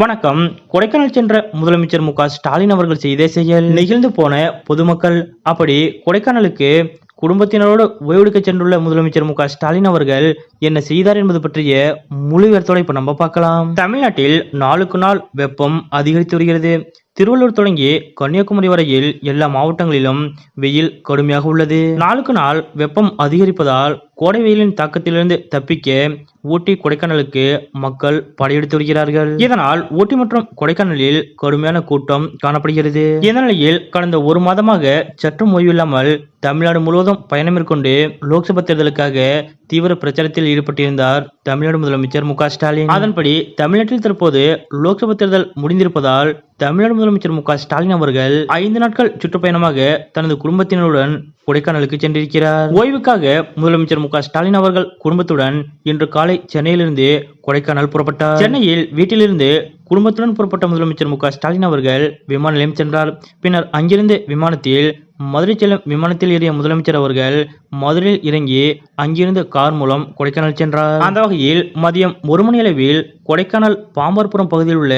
வணக்கம். கொடைக்கானல் சென்ற முதலமைச்சர் மு ஸ்டாலின் அவர்கள் செய்த செயல் நிகழ்ந்து போன பொதுமக்கள். அப்படி கொடைக்கானலுக்கு குடும்பத்தினரோடு ஓய்வெடுக்க சென்றுள்ள முதலமைச்சர் மு ஸ்டாலின் அவர்கள் என்ன செய்தார் என்பது பற்றிய முழு விவரத்தோட இப்ப நம்ம பார்க்கலாம். தமிழ்நாட்டில் நாளுக்கு நாள் வெப்பம் அதிகரித்து வருகிறது. திருவள்ளூர் தொடங்கி கன்னியாகுமரி வரையில் எல்லா மாவட்டங்களிலும் வெயில் கடுமையாக உள்ளது. நாளுக்கு நாள் வெப்பம் அதிகரிப்பதால் கோடை வெயிலின் தாக்கத்திலிருந்து தப்பிக்க ஊட்டி கொடைக்கானலுக்கு மக்கள் படையெடுத்து வருகிறார்கள். இதனால் ஊட்டி மற்றும் கொடைக்கானலில் கடுமையான கூட்டம் காணப்படுகிறது. இந்த நிலையில் கடந்த ஒரு மாதமாக சற்றும் ஓய்வில்லாமல் தமிழ்நாடு முழுவதும் பயணம் மேற்கொண்டு லோக்சபா தேர்தலுக்காக தீவிர பிரச்சாரத்தில் ஈடுபட்டிருந்தார் தமிழ்நாடு முதலமைச்சர் மு ஸ்டாலின். அதன்படி தமிழ்நாட்டில் தற்போது லோக்சபா தேர்தல் முடிந்திருப்பதால் தமிழ்நாடு முதலமைச்சர் மு ஸ்டாலின் அவர்கள் ஐந்து நாட்கள் சுற்றுப்பயணமாக தனது குடும்பத்தினருடன் கொடைக்கானலுக்கு சென்றிருக்கிறார். ஓய்வுக்காக முதலமைச்சர் மு ஸ்டாலின் அவர்கள் குடும்பத்துடன் இன்று காலை சென்னையிலிருந்து கொடைக்கானல் புறப்பட்டார். சென்னையில் வீட்டிலிருந்து குடும்பத்துடன் புறப்பட்ட முதலமைச்சர் மு ஸ்டாலின் அவர்கள் விமான நிலையம் சென்றார். பின்னர் அங்கிருந்து விமானத்தில் மதுரை செல்லும் விமானத்தில் ஏறிய முதலமைச்சர் அவர்கள் மதுரையில் இறங்கி அங்கிருந்து கார் மூலம் கொடைக்கானல் சென்றார். அந்த வகையில் மதியம் ஒரு மணி அளவில் கொடைக்கானல் பாம்பார்புரம் பகுதியில் உள்ள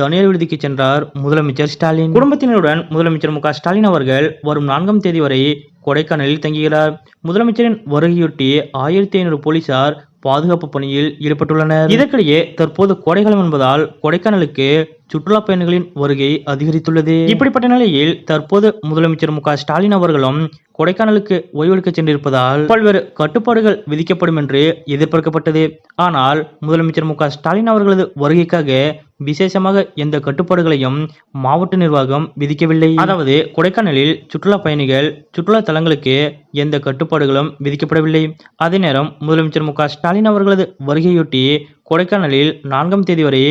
தனியார் விடுதிக்கு சென்றார் முதலமைச்சர் ஸ்டாலின். குடும்பத்தினருடன் முதலமைச்சர் மு ஸ்டாலின் அவர்கள் வரும் நான்காம் தேதி வரை கொடைக்கானலில் தங்குகிறார். முதலமைச்சரின் வருகையொட்டி ஆயிரத்தி ஐநூறு போலீசார் பாதுகாப்பு பணியில் ஈடுபட்டுள்ளனர். இதற்கிடையே தற்போது கோடைகாலம் என்பதால் கொடைக்கானலுக்கு சுற்றுலா பயணிகளின் வருகை அதிகரித்துள்ளது. இப்படிப்பட்ட நிலையில் தற்போது முதலமைச்சர் மு ஸ்டாலின் அவர்களும் கொடைக்கானலுக்கு ஓய்வெடுக்க சென்றிருப்பதால் பல்வேறு கட்டுப்பாடுகள் விதிக்கப்படும் என்று எதிர்பார்க்கப்பட்டது. ஆனால் முதலமைச்சர் மு ஸ்டாலின் அவர்களது வருகைக்காக விசேஷமாக எந்த கட்டுப்பாடுகளையும் மாவட்ட நிர்வாகம் விதிக்கவில்லை. அதாவது கொடைக்கானலில் சுற்றுலா பயணிகள் சுற்றுலா தலங்களுக்கு எந்த கட்டுப்பாடுகளும் விதிக்கப்படவில்லை. அதே நேரம் முதலமைச்சர் மு க ஸ்டாலின் அவர்களது வருகையொட்டி கொடைக்கானலில் நான்காம் தேதி வரை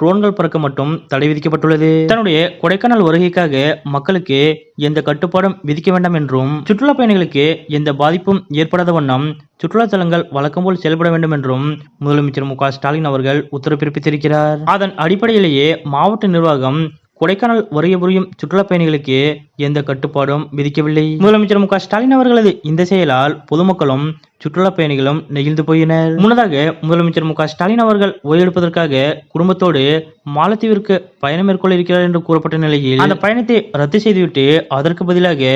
ட்ரோன்கள் பறக்க மட்டும் தடை விதிக்கப்பட்டுள்ளது. தன்னுடைய கொடைக்கானல் வருகைக்காக மக்களுக்கு எந்த கட்டுப்பாடும் விதிக்க வேண்டாம் என்றும் சுற்றுலா பயணிகளுக்கு எந்த பாதிப்பும் ஏற்படாத வண்ணம் சுற்றுலா தலங்கள் வழக்கம் போல் செயல்பட வேண்டும் என்றும் முதலமைச்சர் மு க ஸ்டாலின் அவர்கள் உத்தரவு பிறப்பித்திருக்கிறார். அதன் அடிப்படையிலேயே மாவட்ட நிர்வாகம் கொடைக்கானல் வரைய புரியும் சுற்றுலா பயணிகளுக்கு எந்த கட்டுப்பாடும் விதிக்கவில்லை. முதலமைச்சர் மு ஸ்டாலின் அவர்களது இந்த செயலால் பொதுமக்களும் சுற்றுலா பயணிகளும் நெகிழ்ந்து போயினர். முன்னதாக முதலமைச்சர் மு ஸ்டாலின் அவர்கள் ஓய்வெடுப்பதற்காக குடும்பத்தோடு மாலத்தீவிற்கு பயணம் மேற்கொள்ள இருக்கிறார் என்று கூறப்பட்ட நிலையில் அந்த பயணத்தை ரத்து செய்துவிட்டு அதற்கு பதிலாக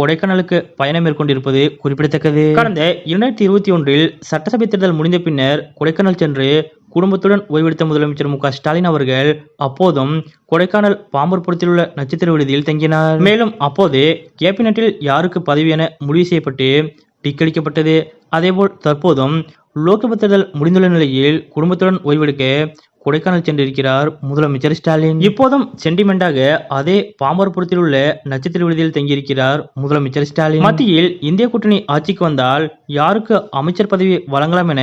கொடைக்கானலுக்கு பயணம் மேற்கொண்டிருப்பது குறிப்பிடத்தக்கது. கடந்த இரண்டாயிரத்தி இருபத்தி ஒன்றில் சட்டசபை தேர்தல் முடிந்த பின்னர் கொடைக்கானல் சென்று குடும்பத்துடன் ஓய்வெடுத்த முதலமைச்சர் மு ஸ்டாலின் அவர்கள் அப்போதும் கொடைக்கானல் பாம்பர்புரத்தில் உள்ள நட்சத்திர விடுதியில் தங்கினார். மேலும் அப்போது கேபினட்டில் யாருக்கு பதவி என முடிவு செய்யப்பட்டு டிக்களிக்கப்பட்டது அதேபோல் தற்போதும் லோக்சபா தேர்தல் முடிந்துள்ள நிலையில் குடும்பத்துடன் ஓய்வெடுக்க கொடைக்கானல் சென்றிருக்கிறார் முதலமைச்சர் ஸ்டாலின். இப்போதும் சென்டிமெண்டாக அதே பாம்பரபுரத்தில் உள்ள நட்சத்திர விடுதியில் தங்கியிருக்கிறார் முதலமைச்சர் ஸ்டாலின். மத்தியில் இந்திய கூட்டணி ஆட்சிக்கு வந்தால் யாருக்கு அமைச்சர் பதவி வழங்கலாம் என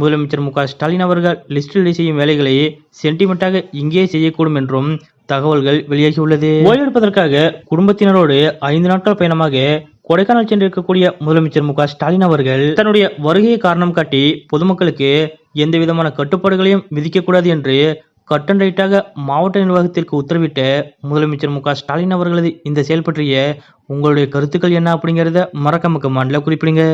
முதலமைச்சர் மு ஸ்டாலின் அவர்கள் லிஸ்ட் செய்யும் வேலைகளை சென்டிமெண்டாக இங்கே செய்யக்கூடும் என்றும் தகவல்கள் வெளியாகியுள்ளது. ஓய்வெடுப்பதற்காக குடும்பத்தினரோடு ஐந்து நாட்கள் பயணமாக கொடைக்கானல் சென்றிருக்கக்கூடிய முதலமைச்சர் மு ஸ்டாலின் அவர்கள் தன்னுடைய வருகையை காரணம் காட்டி பொதுமக்களுக்கு எந்த விதமான கட்டுப்பாடுகளையும் விதிக்கக்கூடாது என்று கட் அண்ட் ரைட்டாக மாவட்ட நிர்வாகத்திற்கு உத்தரவிட்ட முதலமைச்சர் மு ஸ்டாலின் அவர்களது இந்த செயல் பற்றிய உங்களுடைய கருத்துக்கள் என்ன அப்படிங்கிறத மறக்காம கமெண்ட்ல குறிப்பிடுங்க.